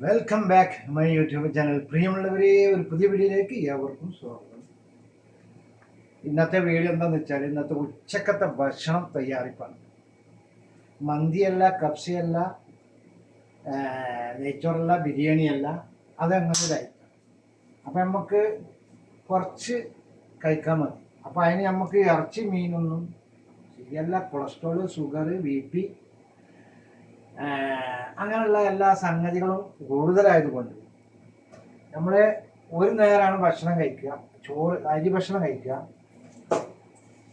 Welcome back my YouTube channel പ്രിയമുള്ളവരെ ഒരു പുതിയ വീഡിയോയിലേക്ക് ഏവർക്കും സ്വാഗതം. ഇന്നത്തെ വീഡിയോ എന്താണെന്ന് വെച്ചാൽ ഇന്നത്തെ ഉച്ചക്കത്തെ ഭക്ഷണം തയ്യാറിപ്പാണ്. മന്തിയല്ല കപ്സയല്ല നെയ്ച്ചോറല്ല ബിരിയാണിയല്ല അതങ്ങനെ ഒരു ഐറ്റം അപ്പം നമുക്ക് കുറച്ച് കഴിക്കാൻ മതി. അപ്പം അതിന് നമുക്ക് ഇറച്ചി മീനൊന്നും ശരിയല്ല കൊളസ്ട്രോൾ ഷുഗർ ബി പി അങ്ങനെയുള്ള എല്ലാ സംഗതികളും കൂടുതലായതുകൊണ്ട് നമ്മൾ ഒരു നേരമാണ് ഭക്ഷണം കഴിക്കുക. ചോറ് അരി ഭക്ഷണം കഴിക്കുക.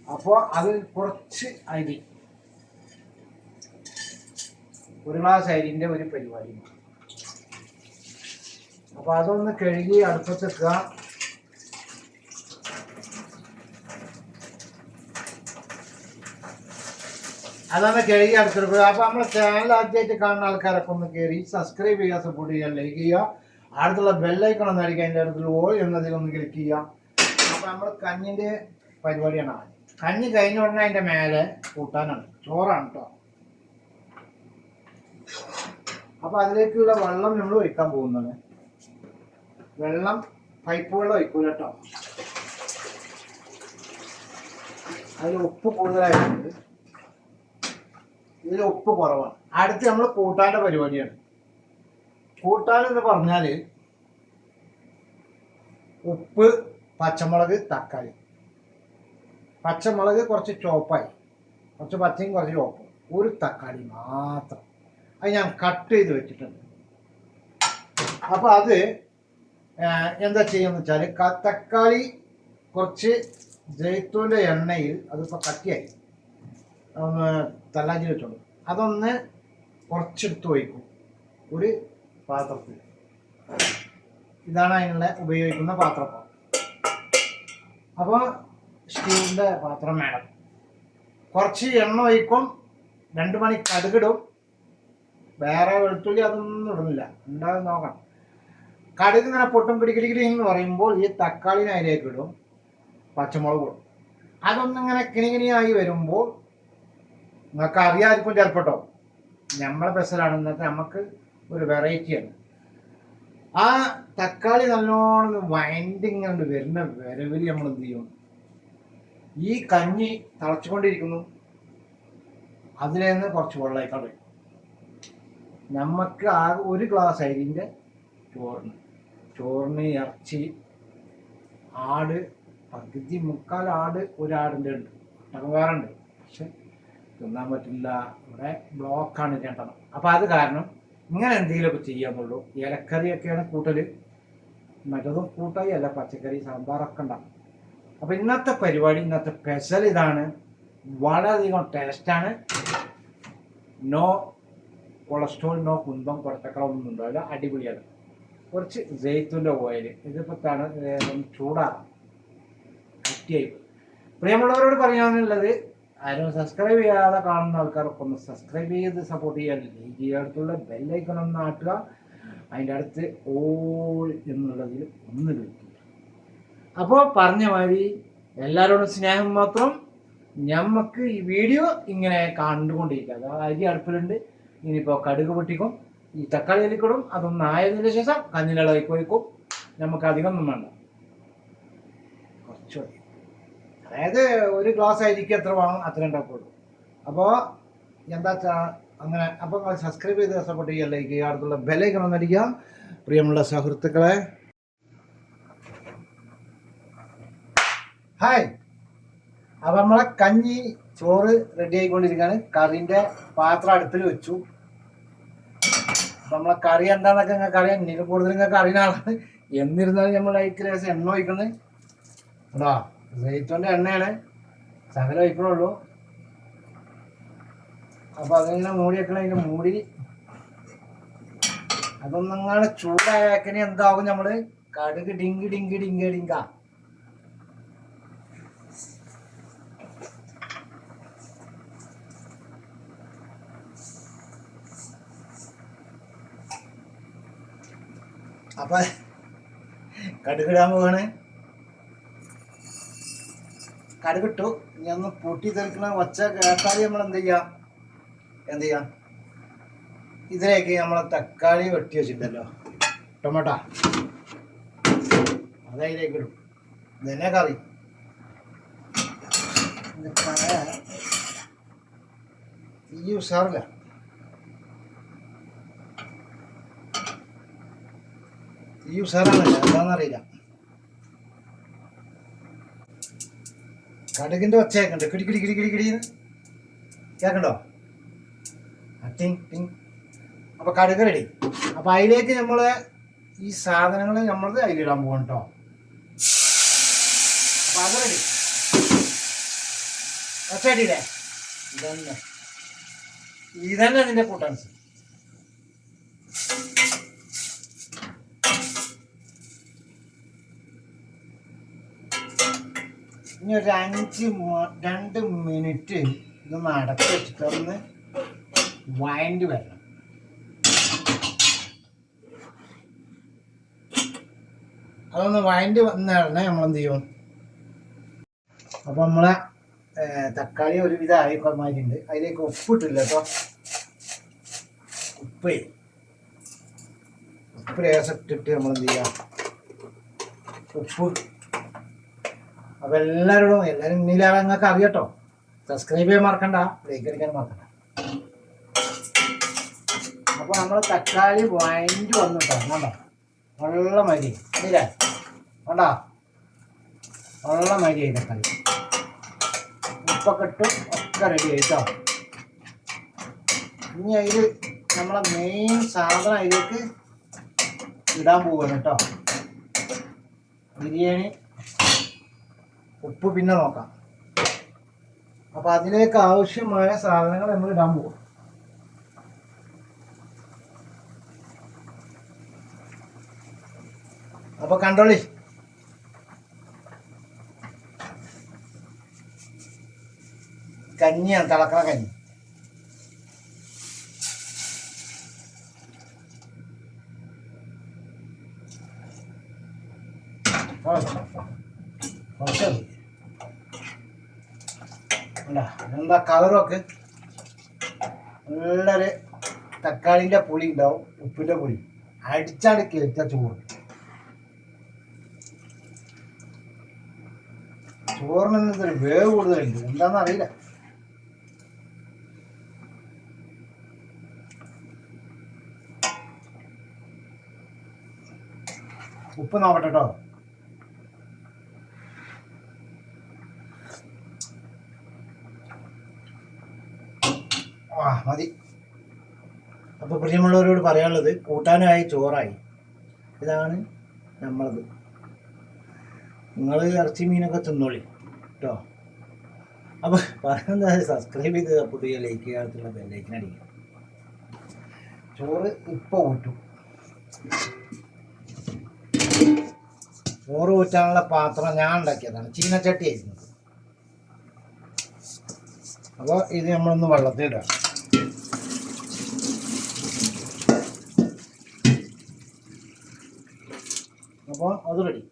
അപ്പോൾ അത് കുറച്ച് അരി. ഒരു ഗ്ലാസ് അരിന്റെ ഒരു പരിപാടി. അപ്പോൾ അതൊന്ന് കഴുകി അടുപ്പത്ത് അതാണ് കഴുകി അടുത്തെടുക്കുക അപ്പൊ നമ്മളെ ചാനൽ ആദ്യമായിട്ട് കാണുന്ന ആൾക്കാരൊക്കെ ഒന്ന് കയറി സബ്സ്ക്രൈബ് ചെയ്യുക സപ്പോർട്ട് ചെയ്യുക ലൈക്ക് ചെയ്യുക. അടുത്തുള്ള ബെല്ലൈക്കൺ ഒന്ന് അടിക്കുക അതിന്റെ അടുത്തുള്ള ഓൾ എന്നതിൽ ഒന്ന് ക്ലിക്ക് ചെയ്യുക. അപ്പൊ നമ്മൾ കഞ്ഞിന്റെ പരിപാടിയാണ് ആദ്യം. കഞ്ഞി കഴിഞ്ഞ ഉടനെ അതിന്റെ മേലെ കൂട്ടാനാണ്. ചോറാണ് കേട്ടോ അപ്പൊ അതിലേക്കുള്ള വെള്ളം നമ്മൾ ഒഴിക്കാൻ പോകുന്നത്. വെള്ളം പൈപ്പ് വെള്ളം ഒഴിക്കൂല കേട്ടോ അതിൽ ഉപ്പ് കൂടുതലായിട്ടുണ്ട്. ഇതിൽ ഉപ്പ് കുറവാണ്. അടുത്ത് നമ്മൾ കൂട്ടാന്റെ പരിപാടിയാണ്. കൂട്ടാൻ എന്ന് പറഞ്ഞാൽ ഉപ്പ് പച്ചമുളക് തക്കാളി. പച്ചമുളക് കുറച്ച് ചോപ്പായി. കുറച്ച് പച്ചയും കുറച്ച് ചോപ്പും. ഒരു തക്കാളി മാത്രം. അത് ഞാൻ കട്ട് ചെയ്ത് വെച്ചിട്ടുണ്ട്. അപ്പോൾ അത് എന്താ ചെയ്യുന്നത് വെച്ചാൽ തക്കാളി കുറച്ച് ജയ്ത്തൂന്റെ എണ്ണയിൽ അതിപ്പോൾ കട്ടിയായി. തല്ലാഞ്ചി വെച്ചോളൂ. അതൊന്ന് കുറച്ചെടുത്ത് വയ്ക്കും ഒരു പാത്രത്തിൽ. ഇതാണ് അതിനുള്ള ഉപയോഗിക്കുന്ന പാത്രം. അപ്പോൾ സ്റ്റീലിന്റെ പാത്രം വേണം. കുറച്ച് എണ്ണ ഒഴിക്കും. രണ്ട് മണി കടുകിടും. വേറെ വെളുത്തുള്ളി അതൊന്നും ഇടുന്നില്ല. ഉണ്ടാകും നോക്കണം കടുക് ഇങ്ങനെ പൊട്ടും പിടിക്കിടിക്കിടി എന്ന് പറയുമ്പോൾ ഈ തക്കാളിനെ അതിലേക്ക് ഇടും. പച്ചമുളക് ഇടും. അതൊന്നിങ്ങനെ കിണികിണിയായി വരുമ്പോൾ നിങ്ങൾക്ക് അറിയാതിരിക്കും ചിലപ്പോട്ടോ. നമ്മളെ ബസ്സിലാണ് ഇന്നത്തെ നമുക്ക് ഒരു വെറൈറ്റിയാണ് ആ തക്കാളി നല്ലോണം വൈൻഡിങ് കൊണ്ട് വരുന്ന വരവിൽ നമ്മൾ എന്ത് ചെയ്യും? ഈ കഞ്ഞി തളച്ചുകൊണ്ടിരിക്കുന്നു. അതിൽ നിന്ന് കുറച്ച് വെള്ളമായിക്കളും നമുക്ക് ആ ഒരു ഗ്ലാസ് അരിന്റെ ചോറിന്. ചോറിന് ഇറച്ചി ആട് പകുതി മുക്കാൽ ആട് ഒരാടിന്റെ ഉണ്ട്. ഒട്ടകവാറുണ്ട് പക്ഷെ തിന്നാൻ പറ്റില്ല ഇവിടെ ബ്ലോക്കാണ് രണ്ടെണ്ണം അപ്പോൾ അത് കാരണം ഇങ്ങനെ എന്തെങ്കിലുമൊക്കെ ചെയ്യാന്നുള്ളൂ. ഇലക്കറിയൊക്കെയാണ് കൂട്ടൽ മറ്റതും കൂട്ടായി അല്ല പച്ചക്കറി സാമ്പാറൊക്കെ ഉണ്ടാവും. അപ്പോൾ ഇന്നത്തെ പരിപാടി ഇന്നത്തെ സ്പെഷ്യൽ ഇതാണ്. വളരെയധികം ടേസ്റ്റാണ് നോ കൊളസ്ട്രോൾ നോ കുന്തം കൊടത്തക്കളൊന്നും ഉണ്ടാവില്ല. അടിപൊളിയാണ്. കുറച്ച് ജെയ്ത്തുന്റെ ഓയിൽ ഇതിപ്പോൾ തണ കട്ടിയായി പ്രിയമുള്ളവരോട് പറയാനുള്ളത് ആരും സബ്സ്ക്രൈബ് ചെയ്യാതെ കാണുന്ന ആൾക്കാർക്ക് ഒന്ന് സബ്സ്ക്രൈബ് ചെയ്ത് സപ്പോർട്ട് ചെയ്യാൻ ഈ അടുത്തുള്ള ബെല്ലൈക്കൺ ഒന്ന് ആട്ടുക അതിന്റെ അടുത്ത് ഓൾ എന്നുള്ളതിൽ ഒന്ന് വിളിക്കുക അപ്പോൾ പറഞ്ഞ മാതിരി എല്ലാവരോടും സ്നേഹം മാത്രം ഞമ്മക്ക് ഈ വീഡിയോ ഇങ്ങനെ കണ്ടുകൊണ്ടിരിക്കുക. അരി അടുപ്പിലുണ്ട്. ഇനിയിപ്പോൾ കടുക് പൊട്ടിക്കും. ഈ തക്കാളി അലിക്കിടും അതൊന്ന് ആയതിന് ശേഷം കഞ്ഞിലളവിക്ക് വയ്ക്കും നമുക്ക് അധികം ഒന്നും വേണ്ട. കുറച്ച് മതി. അതായത് ഒരു ഗ്ലാസ് അരിക്ക് എത്ര വേണം അത്ര ഉണ്ടാക്കുള്ളൂ. അപ്പോൾ എന്താ അങ്ങനെ അപ്പോൾ നിങ്ങൾ സബ്സ്ക്രൈബ് ചെയ്ത് സപ്പോർട്ട് ചെയ്യുക ലൈക്ക് ചെയ്യുക അടുത്തുള്ള ബെലൈക്കണം എന്നടിക്കുക പ്രിയമുള്ള സുഹൃത്തുക്കളെ. ഹായ് അപ്പം നമ്മളെ കഞ്ഞി ചോറ് റെഡി ആയിക്കൊണ്ടിരിക്കുകയാണ്. കറിന്റെ പാത്രം അടുപ്പിൽ വെച്ചു. നമ്മളെ കറി എന്താണെന്നൊക്കെ നിങ്ങൾക്ക് അറിയാം. ഇതിൽ കൂടുതൽ നിങ്ങൾക്ക് അറിയുന്ന ആളാണ്. എന്നിരുന്നാലും നമ്മൾ അതിലേക്ക് ലേശം എണ്ണ ഒഴിക്കുന്നത് കേട്ടോ ജെയ്ത്തോന്റെ എണ്ണയാണ്. ശകലം വയ്ക്കണുള്ളൂ അപ്പൊ അതിങ്ങനെ മൂടി വെക്കണം? അതിന്റെ മൂടി. അതൊന്നങ്ങനെ ചൂടായാക്കിന് എന്താകും നമ്മൾ? കടുക് ഡിങ്കി ഡിങ്കി ഡിങ്കി ഡിങ്ക. അപ്പൊ കടുകിടാൻ പോവാണ്. കടുകിട്ടു. ഇനി ഒന്ന് പൊട്ടി തെറിക്കണ ഒച്ച കേട്ടാൽ നമ്മൾ എന്ത് ചെയ്യാം? എന്ത് ചെയ്യാം? ഇതിലേക്ക് നമ്മൾ തക്കാളി വെട്ടി വെച്ചിട്ടുണ്ടല്ലോ. ടൊമാറ്റോ. അതതിലേക്ക് ഇടും. ഇതന്നെ കറി. ഈ ഉഷാറില്ല. ഈ ഉഷാറാണ്. എന്താണെന്നറിയില്ല കടുകിന്റെ ഒച്ച കേൾക്കണ്ട് കിടി കിടി കിടി കിടി കിടിന്ന്. കേൾക്കണ്ടോ? ആ ടിങ് ടിങ്. അപ്പൊ കടുക് റെഡി അപ്പൊ അതിലേക്ക് നമ്മൾ ഈ സാധനങ്ങൾ നമ്മൾ അതിലിടാൻ പോകണം കേട്ടോ അപ്പൊ അത് റെഡി ഒച്ചടിയില്ലേ ഇതന്നെ. ഇതന്നെ ഇതിന്റെ കൂട്ടാൻസ് ഇനി ഒരു അഞ്ച് രണ്ട് മിനിറ്റ് ഇത് അടച്ച് വെച്ചിട്ട് ഒന്ന് വരണം. അതൊന്ന് വഴണ്ടി വന്നിടണേ നമ്മളെന്ത് ചെയ്യും അപ്പോൾ നമ്മളെ തക്കാളി ഒരുവിധം ആയിക്കൊമാരിണ്ട് അതിലേക്ക് ഉപ്പിട്ടില്ല കേട്ടോ. ഉപ്പ്. ഉപ്പ് ലേശം ഇട്ടിട്ട് നമ്മൾ എന്ത് ചെയ്യാം ഉപ്പ് അപ്പൊ എല്ലാവരോടും എല്ലാവരും ഇന്നിലാ നിങ്ങൾക്ക് അറിയട്ടോ. സബ്സ്ക്രൈബ് ചെയ്യാൻ മറക്കണ്ട ലൈക്ക് അടിക്കാൻ മറക്കണ്ട. അപ്പൊ നമ്മൾ തക്കാളി വാങ്ങി വന്നിട്ടോ കണ്ടോ? വെള്ള മരി ഇല്ലേ കണ്ടോ? വെള്ള മരി ആയി തക്കാളി. ഉപ്പൊക്കെ ഇട്ട് ഒക്കെ റെഡി ആയിട്ടോ ഇനി അതിൽ നമ്മളെ മെയിൻ സാധനം അതിലേക്ക് ഇടാൻ പോവാണ് കേട്ടോ. ബിരിയാണി ഉപ്പ് പിന്നെ നോക്കാം. അപ്പൊ അതിലേക്ക് ആവശ്യമായ സാധനങ്ങൾ നമ്മൾ ഇടാൻ പോകും അപ്പൊ കണ്ടോളി. കഞ്ഞിയാണ് തിളക്കണ കഞ്ഞി ആ, കുറച്ച് മതി. കണ്ടാ എന്താ കളറൊക്കെ നല്ലൊരു തക്കാളിന്റെ പുളി ഉണ്ടാവും ഉപ്പിന്റെ പുളി. അടിച്ചാണ് കേറ്റ ചോറ്. ചോറിന് ഇന്നൊരു വേവ് കൂടുതലുണ്ട്. എന്താണെന്ന് അറിയില്ല. ഉപ്പ് നോക്കട്ടെ കേട്ടോ ആ മതി. അപ്പോൾ പ്രിയമുള്ളവരോട് പറയാനുള്ളത് കൂട്ടാനായി ചോറായി. ഇതാണ് നമ്മളത്. നിങ്ങൾ ഇറച്ചി മീനൊക്കെ തിന്നോളി. കേട്ടോ അപ്പോൾ പറയുന്നത് സബ്സ്ക്രൈബ് ചെയ്ത് പുതിയ ലൈക്ക് ചെയ്യാത്തുള്ള ബെല്ലൈക്കിന് അടിക്കുക. ചോറ് ഇപ്പോൾ ഊറ്റും. ചോറ് ഊറ്റാനുള്ള പാത്രം ഞാൻ ഉണ്ടാക്കിയതാണ്. ചീനച്ചട്ടി ആയിരുന്നു. അപ്പോൾ ഇത് നമ്മളൊന്ന് വെള്ളത്തിൽ ഇടാം അപ്പോൾ അത് റെഡി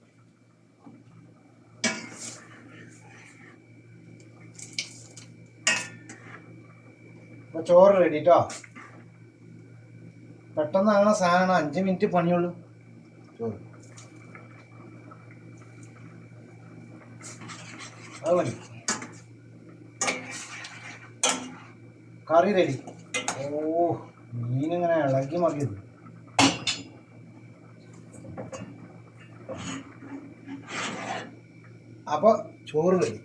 അപ്പോൾ ചോറ് റെഡി കേട്ടോ പെട്ടെന്ന് അങ്ങനെ അഞ്ച് മിനിറ്റ് പണിയുള്ളൂ. ചോറ്. അത് മതി. കറി റെഡി ഓ മീനിങ്ങനെ ഇളകി മറിയത് അപ്പൊ ചോറ് റെഡി.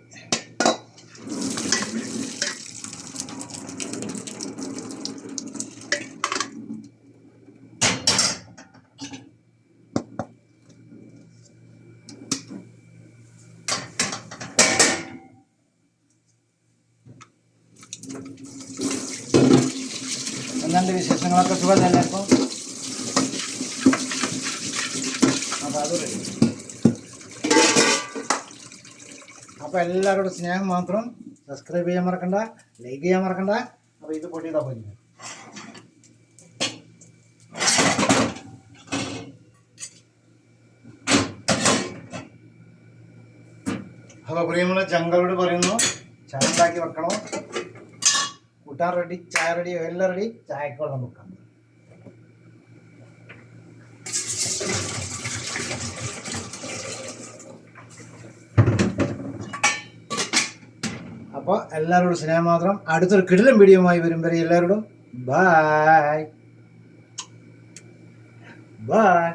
എന്തുണ്ട് വിശേഷങ്ങളൊക്കെ സുഖമല്ലേ എല്ലാവർക്കും അപ്പോൾ അത് റെഡി. അപ്പോൾ എല്ലാവരോടും സ്നേഹം മാത്രം. സബ്സ്ക്രൈബ് ചെയ്യാൻ മറക്കണ്ട ലൈക്ക് ചെയ്യാൻ മറക്കണ്ട. അപ്പോൾ ഇത് പൊട്ടിയതാ പോയി. അപ്പോൾ പ്രിയമുള്ള ചങ്കളോട് പറയുന്നു ചായ ഉണ്ടാക്കി വെക്കണം? കൂട്ടാൻ റെഡി ചായ റെഡി എല്ലാം റെഡി ചായക്കോളം വെക്കാം. അപ്പോൾ എല്ലാവരോടും സ്നേഹം മാത്രം. അടുത്തൊരു കിടിലം വീഡിയോയുമായി വരും വരെ എല്ലാവരോടും ബായ് ബായ്